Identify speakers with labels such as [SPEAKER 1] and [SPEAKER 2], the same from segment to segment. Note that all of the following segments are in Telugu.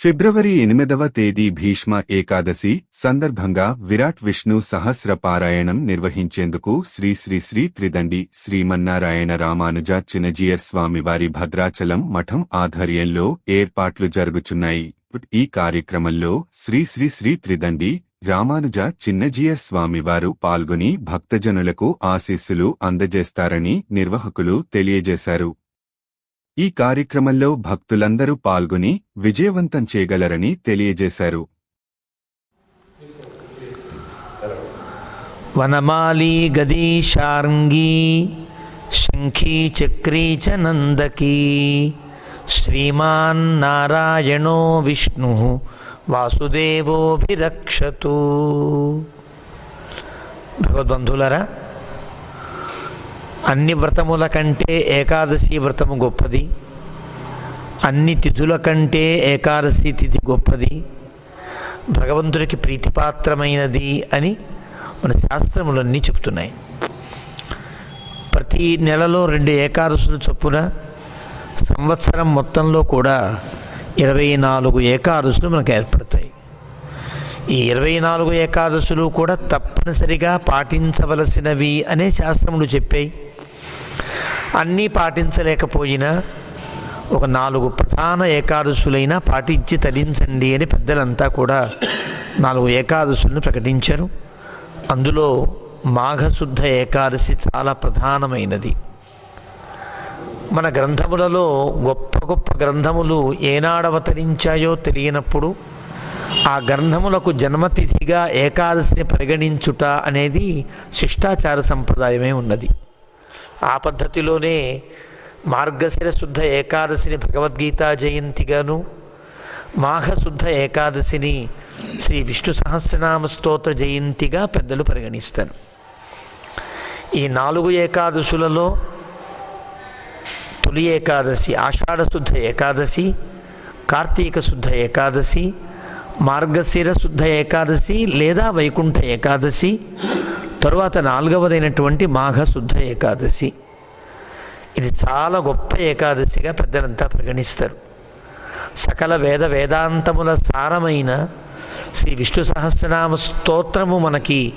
[SPEAKER 1] ఫిబ్రవరి ఎనిమిదవ తేదీ భీష్మ ఏకాదశి సందర్భంగా విరాట్ విష్ణు సహస్ర పారాయణం నిర్వహించేందుకు శ్రీ శ్రీ శ్రీ త్రిదండి శ్రీమన్నారాయణ రామానుజ చినజీయర్ స్వామివారి భద్రాచలం మఠం ఆధ్వర్యంలో ఏర్పాట్లు జరుగుచున్నాయి. ఈ కార్యక్రమంలో శ్రీ శ్రీ శ్రీ త్రిదండి రామానుజ చిన్నజీయ స్వామివారు పాల్గొని భక్తజనులకు ఆశీస్సులు అందజేస్తారని నిర్వాహకులు తెలియజేశారు. ఈ కార్యక్రమంలో భక్తులందరూ పాల్గొని విజయవంతం చేయగలరని తెలియజేశారు.
[SPEAKER 2] వనమాలీ గదీ శార్ంగీ శంఖీ చక్రీ చ నందకీ. శ్రీమాన్ నారాయణో విష్ణు వాసుదేవోభిరక్షతు. భగవద్బంధులరా అన్ని వ్రతముల కంటే ఏకాదశి వ్రతము గొప్పది. అన్ని తిథుల కంటే ఏకాదశి తిథి గొప్పది. భగవంతుడికి ప్రీతిపాత్రమైనది అని మన శాస్త్రములన్నీ చెప్తున్నాయి. ప్రతి నెలలో రెండు ఏకాదశులు చొప్పున సంవత్సరం మొత్తంలో కూడా ఇరవై నాలుగు ఏకాదశులు మనకు ఏర్పడతాయి. ఈ ఇరవై నాలుగు ఏకాదశులు కూడా తప్పనిసరిగా పాటించవలసినవి అనే శాస్త్రములు చెప్పాయి. అన్నీ పాటించలేకపోయినా ఒక నాలుగు ప్రధాన ఏకాదశులైనా పాటించి తరించండి అని పెద్దలంతా కూడా నాలుగు ఏకాదశులను ప్రకటించారు. అందులో మాఘశుద్ధ ఏకాదశి చాలా ప్రధానమైనది. మన గ్రంథములలో గొప్ప గొప్ప గ్రంథములు ఏనాడవతరించాయో తెలియనప్పుడు ఆ గ్రంథములకు జన్మతిథిగా ఏకాదశిని పరిగణించుట అనేది శిష్టాచార సంప్రదాయమే ఉన్నది. ఆ పద్ధతిలోనే మార్గశిర శుద్ధ ఏకాదశిని భగవద్గీత జయంతిగాను మాఘశుద్ధ ఏకాదశిని శ్రీ విష్ణు సహస్రనామ స్తోత్ర జయంతిగా పెద్దలు పరిగణిస్తారు. ఈ నాలుగు ఏకాదశులలో తొలి ఏకాదశి ఆషాఢశుద్ధ ఏకాదశి కార్తీక శుద్ధ ఏకాదశి మార్గశిర శుద్ధ ఏకాదశి లేదా వైకుంఠ ఏకాదశి తరువాత నాలుగవదైనటువంటి మాఘ శుద్ధ ఏకాదశి. ఇది చాలా గొప్ప ఏకాదశిగా పెద్దలంతా పరిగణిస్తారు. సకల వేద వేదాంతముల సారమైన శ్రీ విష్ణు సహస్రనామ స్తోత్రము మనకి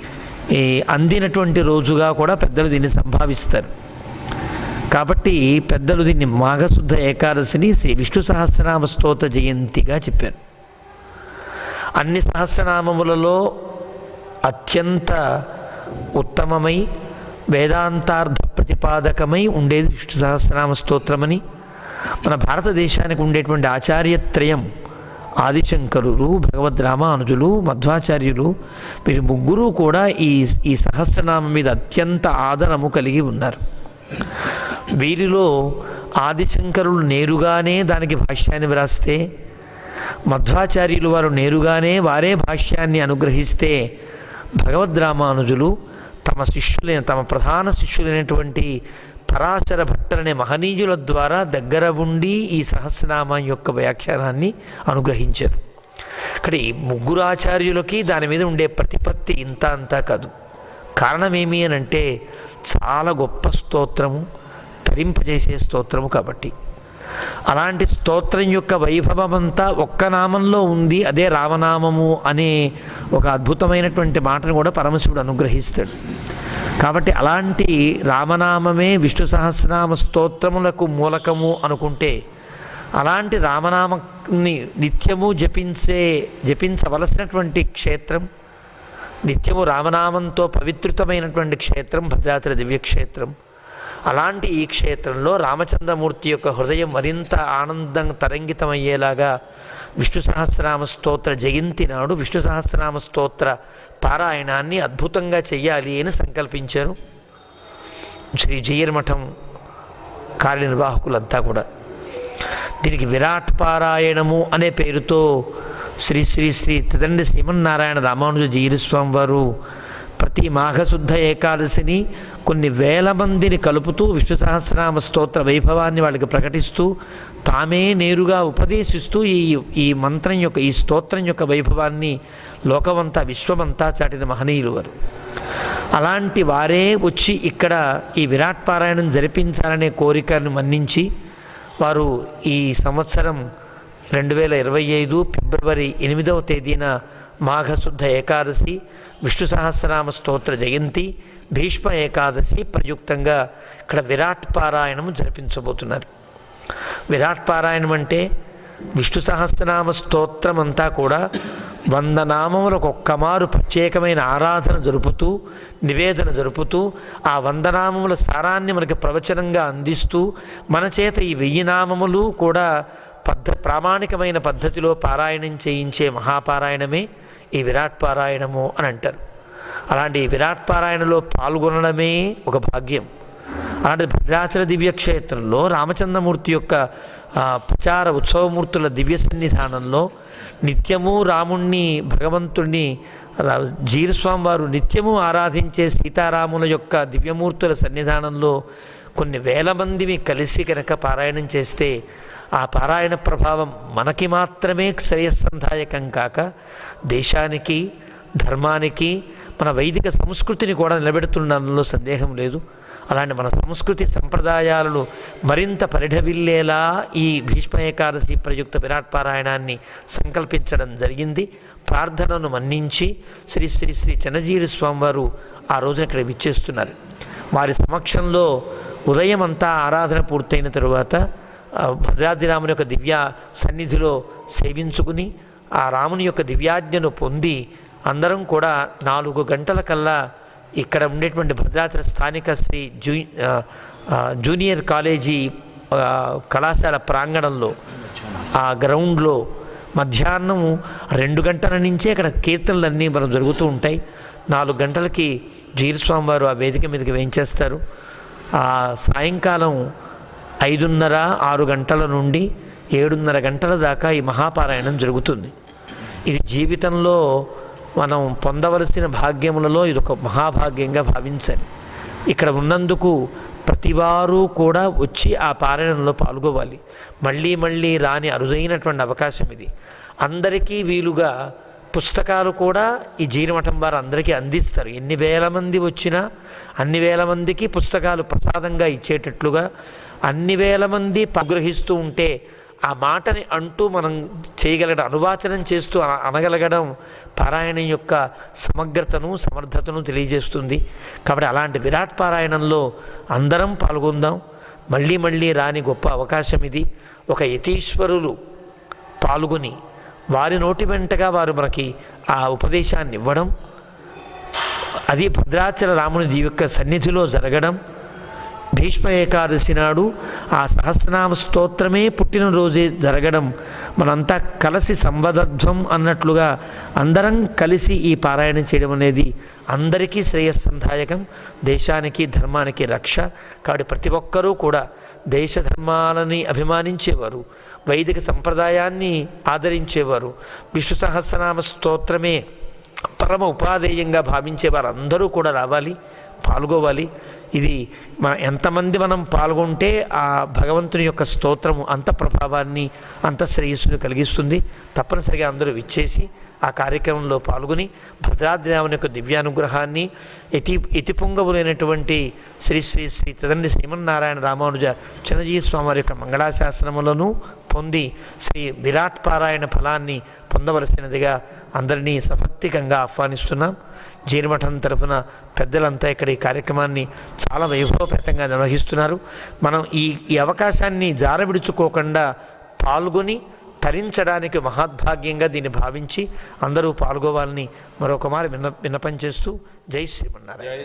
[SPEAKER 2] ఈ, అందినటువంటి రోజుగా కూడా పెద్దలు దీన్ని సంభావిస్తారు. కాబట్టి పెద్దలు దీన్ని మాఘశుద్ధ ఏకాదశిని శ్రీ విష్ణు సహస్రనామ స్తోత్ర జయంతిగా చెప్పారు. అన్ని సహస్రనామములలో అత్యంత ఉత్తమమై వేదాంతార్థ ప్రతిపాదకమై ఉండేది విష్ణు సహస్రనామ స్తోత్రమని. మన భారతదేశానికి ఉండేటువంటి ఆచార్యత్రయం ఆదిశంకరులు భగవద్ రామానుజులు మధ్వాచార్యులు వీరు ముగ్గురు కూడా ఈ ఈ సహస్రనామం మీద అత్యంత ఆదరము కలిగి ఉన్నారు. వీరిలో ఆదిశంకరులు నేరుగానే దానికి భాష్యాన్ని వ్రాస్తే మధ్వాచార్యులు వారు నేరుగానే వారే భాష్యాన్ని అనుగ్రహిస్తే భగవద్ రామానుజులు తమ శిష్యులైన తమ ప్రధాన శిష్యులైనటువంటి పరాశర భట్టరనే మహనీయుల ద్వారా దగ్గర ఉండి ఈ సహస్రనామం యొక్క వ్యాఖ్యానాన్ని అనుగ్రహించారు. ఇక్కడ ఈ ముగ్గురు ఆచార్యులకి దాని మీద ఉండే ప్రతిపత్తి ఇంత అంతా కాదు. కారణం ఏమి అని అంటే చాలా గొప్ప స్తోత్రము తరింపజేసే స్తోత్రము కాబట్టి. అలాంటి స్తోత్రం యొక్క వైభవమంతా ఒక్క నామంలో ఉంది అదే రామనామము అనే ఒక అద్భుతమైనటువంటి మాటను కూడా పరమశివుడు అనుగ్రహిస్తాడు. కాబట్టి అలాంటి రామనామమే విష్ణు సహస్రనామ స్తోత్రములకు మూలకము అనుకుంటే అలాంటి రామనామాన్ని నిత్యము జపించే జపించవలసినటువంటి క్షేత్రం నిత్యము రామనామంతో పవిత్రతమైనటువంటి క్షేత్రం భద్రాద్రి దివ్యక్షేత్రం అలాంటి ఈ క్షేత్రంలో రామచంద్రమూర్తి యొక్క హృదయం మరింత ఆనందం తరంగితమయ్యేలాగా విష్ణు సహస్రనామ స్తోత్ర జయంతి నాడు విష్ణు సహస్రనామ స్తోత్ర పారాయణాన్ని అద్భుతంగా చెయ్యాలి అని సంకల్పించారు. శ్రీ జయర్మఠం కార్యనిర్వాహకులంతా కూడా. దీనికి విరాట్ పారాయణము అనే పేరుతో శ్రీ శ్రీ శ్రీ త్రిదండ్రి శ్రీమన్నారాయణ రామానుజ జీరస్వామి వారు ప్రతి మాఘశుద్ధ ఏకాదశిని కొన్ని వేల మందిని కలుపుతూ విష్ణు సహస్రనామ స్తోత్ర వైభవాన్ని వాళ్ళకి ప్రకటిస్తూ తామే నేరుగా ఉపదేశిస్తూ ఈ ఈ మంత్రం యొక్క ఈ స్తోత్రం యొక్క వైభవాన్ని లోకమంతా విశ్వమంతా చాటిన మహనీయులు వారు. అలాంటి వారే వచ్చి ఇక్కడ ఈ విరాట్ పారాయణం జరిపించాలనే కోరికను మన్నించి వారు ఈ సంవత్సరం రెండు వేల ఇరవై ఐదు ఫిబ్రవరి ఎనిమిదవ తేదీన మాఘశుద్ధ ఏకాదశి విష్ణు సహస్రనామ స్తోత్ర జయంతి భీష్మ ఏకాదశి ప్రయుక్తంగా ఇక్కడ విరాట్ పారాయణం జరిపించబోతున్నారు. విరాట్ పారాయణం అంటే విష్ణు సహస్రనామ స్తోత్రం అంతా కూడా వంద నామములకు ఒక్కమారు ప్రత్యేకమైన ఆరాధన జరుపుతూ నివేదన జరుపుతూ ఆ వందనామముల సారాన్ని మనకి ప్రవచనంగా అందిస్తూ మన చేత ఈ వెయ్యి నామములు కూడా పద్ధ ప్రామాణికమైన పద్ధతిలో పారాయణం చేయించే మహాపారాయణమే ఈ విరాట్ పారాయణము అని అంటారు. అలాంటి ఈ విరాట్ పారాయణలో పాల్గొనడమే ఒక భాగ్యం. అలాంటి భద్రాచల దివ్యక్షేత్రంలో రామచంద్రమూర్తి యొక్క ప్రచార ఉత్సవమూర్తుల దివ్య సన్నిధానంలో నిత్యము రాముణ్ణి భగవంతుణ్ణి రా- జీరస్వామి వారు నిత్యము ఆరాధించే సీతారాముల యొక్క దివ్యమూర్తుల సన్నిధానంలో కొన్ని వేల మందిని కలిసి కనుక పారాయణం చేస్తే ఆ పారాయణ ప్రభావం మనకి మాత్రమే శ్రేయస్సంధాయకం కాక దేశానికి ధర్మానికి మన వైదిక సంస్కృతిని కూడా నిలబెడుతున్నందులో సందేహం లేదు. అలాంటి మన సంస్కృతి సంప్రదాయాలను మరింత పరిఢవిల్లేలా ఈ భీష్మ ఏకాదశి ప్రయుక్త విరాట్ పారాయణాన్ని సంకల్పించడం జరిగింది. ప్రార్థనను మన్నించి శ్రీ శ్రీ శ్రీ చెన్నజీరి స్వామివారు ఆ రోజున ఇక్కడ విచ్చేస్తున్నారు. వారి సమక్షంలో ఉదయం అంతా ఆరాధన పూర్తయిన తరువాత భద్రాద్రిరాముని భద్రాద్రి రాముని యొక్క దివ్య సన్నిధిలో సేవించుకుని ఆ రాముని యొక్క దివ్యాజ్ఞను పొంది అందరం కూడా నాలుగు గంటల కల్లా ఇక్కడ ఉండేటువంటి భద్రాద్రి స్థానిక శ్రీ జూ జూనియర్ కాలేజీ కళాశాల ప్రాంగణంలో ఆ గ్రౌండ్లో మధ్యాహ్నం రెండు గంటల నుంచే అక్కడ కీర్తనలన్నీ మనం జరుగుతూ ఉంటాయి. నాలుగు గంటలకి జీరస్వామి వారు ఆ వేదిక మీదకి వేయించేస్తారు. ఆ సాయంకాలం ఐదున్నర ఆరు గంటల నుండి ఏడున్నర గంటల దాకా ఈ మహాపారాయణం జరుగుతుంది. ఇది జీవితంలో మనం పొందవలసిన భాగ్యములలో ఇది ఒక మహాభాగ్యంగా భావించాలి. ఇక్కడ ఉన్నందుకు ప్రతివారు కూడా వచ్చి ఆ పారాయణంలో పాల్గొవాలి. మళ్ళీ మళ్ళీ రాని అరుదైనటువంటి అవకాశం ఇది. అందరికీ వీలుగా పుస్తకాలు కూడా ఈ జీరమఠం వారు అందరికీ అందిస్తారు. ఎన్ని వేల మంది వచ్చినా అన్ని వేల మందికి పుస్తకాలు ప్రసాదంగా ఇచ్చేటట్లుగా అన్ని వేల మంది పగ్రహిస్తూ ఉంటే ఆ మాటని అంటూ మనం చేయగలగడం అనువాచనం చేస్తూ అనగలగడం పారాయణం యొక్క సమగ్రతను సమర్థతను తెలియజేస్తుంది. కాబట్టి అలాంటి విరాట్ పారాయణంలో అందరం పాల్గొందాం. మళ్ళీ మళ్ళీ రాని గొప్ప అవకాశం ఇది. ఒక యతీశ్వరులు పాల్గొని వారి నోటి వెంటగా వారు మనకి ఆ ఉపదేశాన్ని ఇవ్వడం అది భద్రాచల రాముని యొక్క సన్నిధిలో జరగడం భీష్మ ఏకాదశి నాడు ఆ సహస్రనామ స్తోత్రమే పుట్టినరోజే జరగడం. మనంతా కలిసి సంవదధ్వం అన్నట్లుగా అందరం కలిసి ఈ పారాయణం చేయడం అనేది అందరికీ శ్రేయస్సంధాయకం. దేశానికి ధర్మానికి రక్ష. కాబట్టి ప్రతి ఒక్కరూ కూడా దేశ ధర్మాలని అభిమానించేవారు. వైదిక సంప్రదాయాన్ని ఆదరించేవారు. విష్ణు సహస్రనామ స్తోత్రమే పరమ ఉపాధేయంగా భావించే వారందరూ కూడా రావాలి. పాల్గొవాలి. ఇది మన ఎంతమంది మనం పాల్గొంటే ఆ భగవంతుని యొక్క స్తోత్రము అంత ప్రభావాన్ని అంత శ్రేయస్సును కలిగిస్తుంది. తప్పనిసరిగా అందరూ విచ్చేసి ఆ కార్యక్రమంలో పాల్గొని భద్రాద్రిరాముని యొక్క దివ్యానుగ్రహాన్ని ఎతి ఇతి పొంగవులైనటువంటి శ్రీ శ్రీ శ్రీ తదండి శ్రీమన్నారాయణ రామానుజ చిరంజీవి స్వామి వారి యొక్క మంగళాశాసనములను పొంది శ్రీ విరాట్ పారాయణ ఫలాన్ని పొందవలసినదిగా అందరినీ సభక్తికంగా ఆహ్వానిస్తున్నాం. జీర్మఠం తరపున పెద్దలంతా ఇక్కడ ఈ కార్యక్రమాన్ని చాలా వైభవపేతంగా నిర్వహిస్తున్నారు. మనం ఈ ఈ అవకాశాన్ని జారవిడుచుకోకుండా పాల్గొని తరించడానికి మహాద్భాగ్యంగా దీన్ని భావించి అందరూ పాల్గొవాలని మరొకమారి విన్న విన్నపం చేస్తూ జై శ్రీమన్నారాయణ.